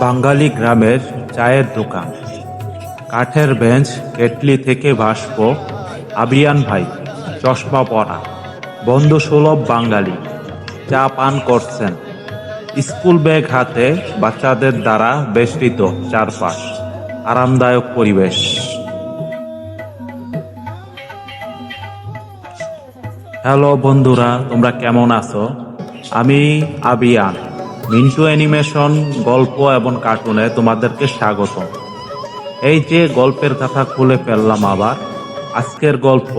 বাঙালি গ্রামের চায়ের দোকান। কাঠের বেঞ্চ, কেটলি থেকে ভাস্প আবিয়ান ভাই, চশমা পরা, বন্ধু সুলভ বাঙালি, চা পান করছেন। স্কুল ব্যাগ হাতে বাচ্চাদের দ্বারা বেষ্টিত চারপাশ, আরামদায়ক পরিবেশ। হ্যালো বন্ধুরা, তোমরা কেমন আছো? আমি আবিয়ান। মিন্টু অ্যানিমেশন, গল্প এবং কার্টুনে তোমাদেরকে স্বাগত এই যে গল্পের কথা খুলে ফেললাম আবার, আজকের গল্প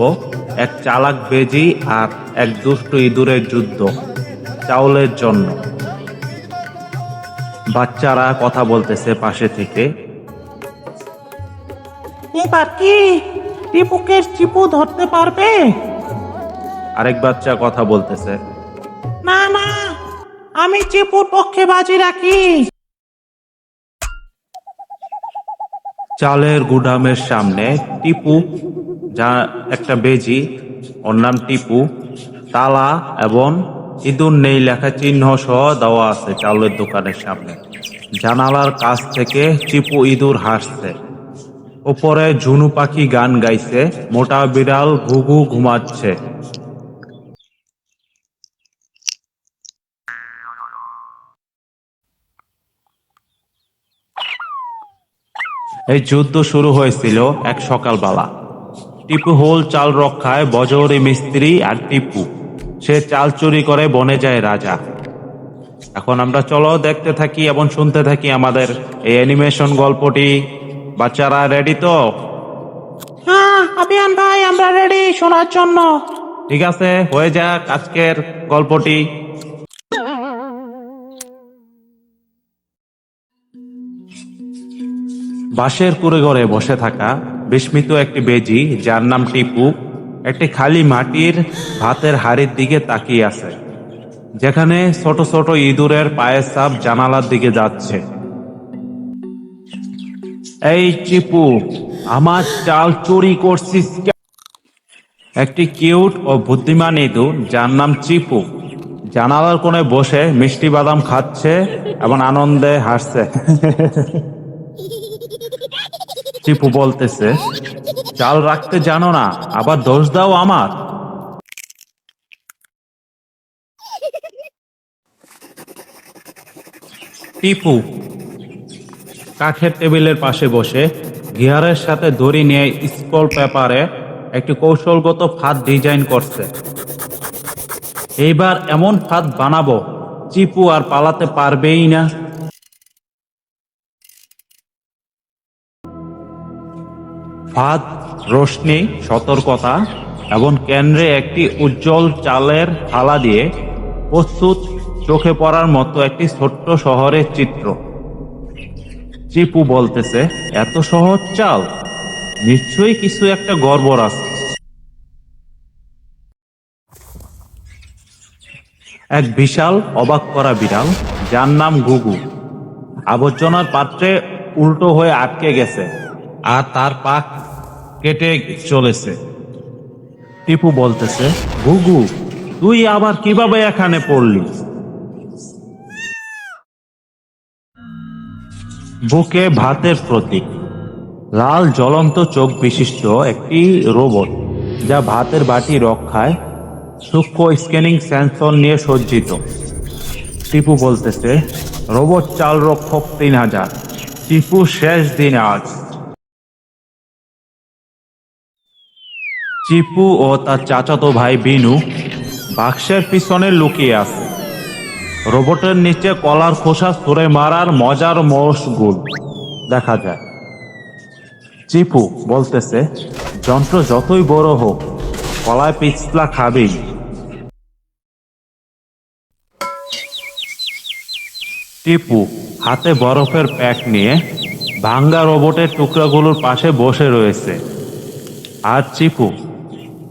এক চালাক বেজি আর এক দুষ্ট ইঁদুরের যুদ্ধ, চাউলের জন্য। বাচ্চারা কথা বলতেছে পাশে থেকে। এবার কি টিপুকে চিপু ধরতে পারবে? আরেক বাচ্চা কথা বলতেছে। না না আমি চিপুর পক্ষে বাজি রাখি। চালের গুদামের সামনে টিপু যা একটা বেজি ওর নাম টিপু তালা এবং ইঁদুর নেই লেখা চিহ্ন সহ দেওয়া আছে চালের দোকানের সামনে। জানালার কাছ থেকে চিপু ইঁদুর হাসছে। ওপরে ঝুনু পাখি গান গাইছে মোটা বিড়াল ঘুঘু ঘুমাচ্ছে। এই যুদ্ধ শুরু হয়েছিল এক সকালবেলা। টিপু হোল চাল রক্ষায় বজরি মিস্ত্রি আর টিপু। সে চাল চুরি করে বনে যায় রাজা। এখন আমরা চলো দেখতে থাকি এবং শুনতে থাকি আমাদের এই অ্যানিমেশন গল্পটি। বাচ্চারা রেডি তো? হ্যাঁ আবিয়ান ভাই আমরা রেডি শোনার জন্য। ঠিক আছে হয়ে যাক আজকের গল্পটি। বাঁশের কুড়ে ঘরে বসে থাকা বিস্মিত একটি বেজি, যার নাম টিপু, একটি খালি মাটির ভাতের হাড়ির দিকে তাকিয়ে আছে, যেখানে ছোট ছোট ইঁদুরের পায়ের সাপ জানালার দিকে যাচ্ছে। এই টিপু, আমার চাল চুরি করছিস একটি কিউট ও বুদ্ধিমান ইঁদুর, যার নাম চিপু জানালার কোণে বসে মিষ্টি বাদাম খাচ্ছে এবং আনন্দে হাসছে। চিপু বলতেছে, চাল রাখতে জানো না, আবার দোষ দাও আমার। টিপু কাঠের টেবিলের পাশে বসে গিয়ারের সাথে দড়ি নিয়ে স্কল পেপারে একটি কৌশলগত ফাঁদ ডিজাইন করছে। এইবার এমন ফাঁদ বানাবো, চিপু আর পালাতে পারবেই না। ফাঁদ, রোশনি, সতর্কতা এবং কেন্দ্রে একটি উজ্জ্বল চালের থালা দিয়ে প্রস্তুত চোখে পড়ার মতো একটি ছোট্ট শহরের চিত্র। চিপু বলতেছে, এত সহজ চাল? নিশ্চয়ই কিছু একটা গড়বড় আছে। এক বিশাল, অবাক করা বিড়াল, যার নাম গুগু আবর্জনার পাত্রে উল্টো হয়ে আটকে গেছে। আর তার পা কেটে চলেছে। টিপু বলতেছে ঘুঘু তুই আবার কীভাবে এখানে পড়লি? বুকে ভাতের প্রতীক। লাল, জ্বলন্ত চোখ বিশিষ্ট একটি রোবট, যা ভাতের বাটি রক্ষায় সূক্ষ্ম স্ক্যানিং সেন্সর নিয়ে সজ্জিত। টিপু বলতেছে, রোবট চাল রক্ষক তিন হাজার। টিপু, শেষ দিন আজ। চিপু ও তার চাচাতো ভাই বিনু বাক্সের পিছনে লুকিয়ে আছে। রোবটের নিচে কলার খোসা সরে মারার মজার মশগুল দেখা যায়। চিপু বলতেছে, যন্ত্র যতই বড় হোক, কলায় পিছলা খাবেই। টিপু হাতে বরফের প্যাক নিয়ে ভাঙ্গা রোবটের টুকরাগুলোর পাশে বসে রয়েছে। আর চিপু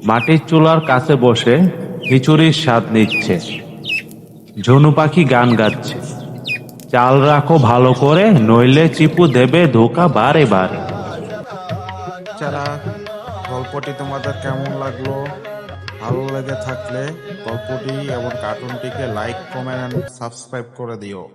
মাটির চুলার কাছে বসে খিচুড়ির স্বাদ নিচ্ছে। ঝনু পাখি গান গাচ্ছে। চাল রাখো ভালো করে, নইলে চিপু দেবে ধোকা বারে বারে। গল্পটি তোমাদের কেমন লাগল? ভালো লেগে থাকলে গল্পটি এবং কার্টুনটিকে লাইক কমেন্ট সাবস্ক্রাইব করে দিও।